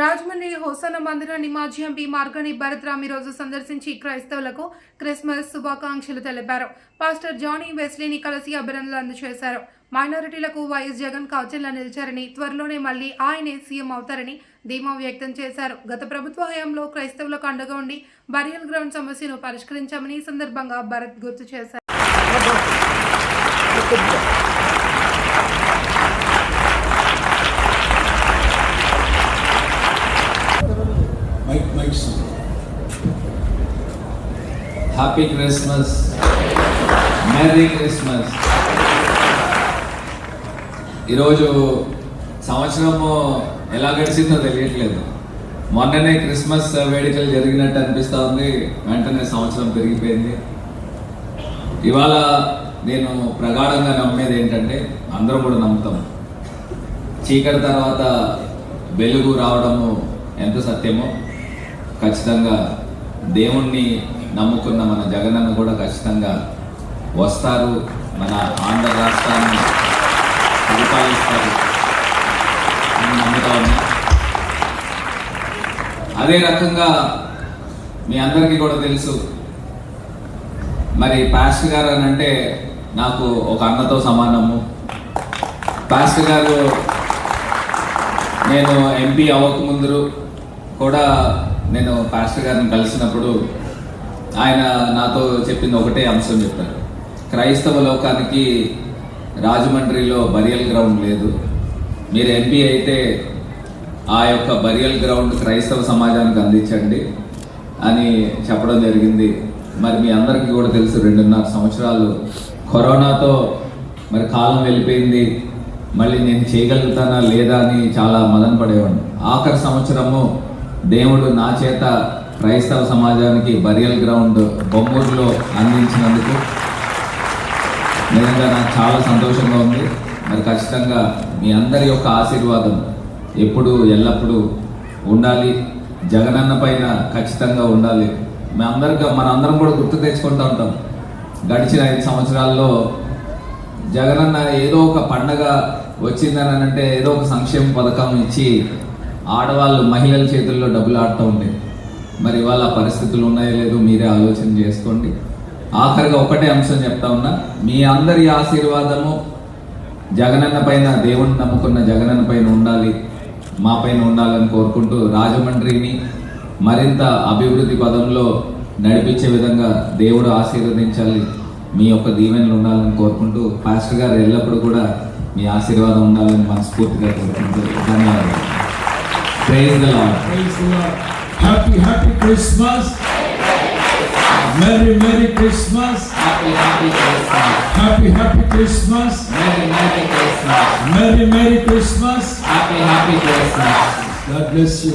రాజమండ్రి హోసన మందిరాన్ని మాజీ ఎంపీ మార్గని భరత్రామ్ ఈరోజు సందర్శించి క్రైస్తవులకు క్రిస్మస్ శుభాకాంక్షలు తెలిపారు. పాస్టర్ జానీ వెస్లీని కలిసి అభినందనలు అందజేశారు. మైనారిటీలకు వైఎస్ జగన్ కౌచల్లా నిలిచారని త్వరలోనే మళ్ళీ ఆయనే సీఎం అవుతారని ధీమా వ్యక్తం చేశారు. గత ప్రభుత్వ హయాంలో క్రైస్తవులకు అండగా ఉండి బరియల్ గ్రౌండ్ సమస్యను పరిష్కరించామని ఈ సందర్భంగా భరత్ గుర్తు చేశారు. హ్యాపీ క్రిస్మస్ మ్యారీ క్రిస్మస్ ఈరోజు సంవత్సరము ఎలా గడిచిందో తెలియట్లేదు. మొన్ననే క్రిస్మస్ వేడుకలు జరిగినట్టు అనిపిస్తూ ఉంది. వెంటనే సంవత్సరం పెరిగిపోయింది. ఇవాళ నేను ప్రగాఢంగా నమ్మేది ఏంటంటే అందరం కూడా నమ్ముతాం. చీకటి తర్వాత వెలుగు రావడము ఎంత సత్యమో. ఖచ్చితంగా దేవుణ్ణి నమ్ముకున్న మన జగనన్న కూడా ఖచ్చితంగా వస్తారు. మన ఆంధ్ర రాష్ట్రాన్ని పరిపాలిస్తారు. అని నమ్ముతా ఉన్నా. అదే రకంగా మీ అందరికీ కూడా తెలుసు. మరి పాస్ట్ గారు అని అంటే నాకు ఒక అన్నతో సమానము. పాస్టర్ గారు నేను ఎంపీ అవ్వకముందు కూడా నేను పాస్టర్ గారిని కలిసినప్పుడు ఆయన నాతో చెప్పింది ఒకటే అంశం చెప్పారు. క్రైస్తవ లోకానికి రాజమండ్రిలో బరియల్ గ్రౌండ్ లేదు. మీరు ఎంపీ అయితే ఆ యొక్క బరియల్ గ్రౌండ్ క్రైస్తవ సమాజానికి అందించండి అని చెప్పడం జరిగింది. మరి మీ అందరికీ కూడా తెలుసు రెండున్నర సంవత్సరాలు కరోనాతో మరి కాలం వెళ్ళిపోయింది. మళ్ళీ నేను చేయగలుగుతానా లేదా అని చాలా మదన పడేవాడిని. ఆఖరి సంవత్సరము దేవుడు నా చేత క్రైస్తవ సమాజానికి బరియల్ గ్రౌండ్ బొమ్మూరులో అందించినందుకు నిజంగా నాకు చాలా సంతోషంగా ఉంది. మరి ఖచ్చితంగా మీ అందరి యొక్క ఆశీర్వాదం ఎప్పుడు ఎల్లప్పుడూ ఉండాలి. జగనన్న పైన ఖచ్చితంగా ఉండాలి. మీ అందరికీ మన అందరం కూడా గుర్తు తెచ్చుకుంటూ ఉంటాం. గడిచిన ఐదు సంవత్సరాల్లో జగనన్న ఏదో ఒక పండగ వచ్చిందని అంటే ఏదో ఒక సంక్షేమ పథకం ఇచ్చి ఆడవాళ్ళు మహిళల చేతుల్లో డబ్బులు ఆడుతూ ఉండేది. మరి ఇవాళ పరిస్థితులు ఉన్నాయో లేదో మీరే ఆలోచన చేసుకోండి. ఆఖరిగా ఒకటే అంశం చెప్తా ఉన్నా మీ అందరి ఆశీర్వాదము జగనన్న పైన దేవుణ్ణి నమ్ముకున్న జగనన్న పైన ఉండాలి మా పైన ఉండాలని కోరుకుంటూ రాజమండ్రిని మరింత అభివృద్ధి పదంలో నడిపించే విధంగా దేవుడు ఆశీర్వదించాలి మీ యొక్క దీవెనలు ఉండాలని కోరుకుంటూ పాస్టర్ గారు ఎల్లప్పుడూ కూడా మీ ఆశీర్వాదం ఉండాలని మనస్ఫూర్తిగా కోరుకుంటూ ధన్యవాదాలు. Praise the Lord. Praise the Lord. Happy, happy Christmas. Merry, Merry Christmas. Happy, Happy Christmas. Happy, Happy Christmas. Merry, Merry Christmas. Merry, Merry Christmas. Happy, Happy Christmas. God bless you.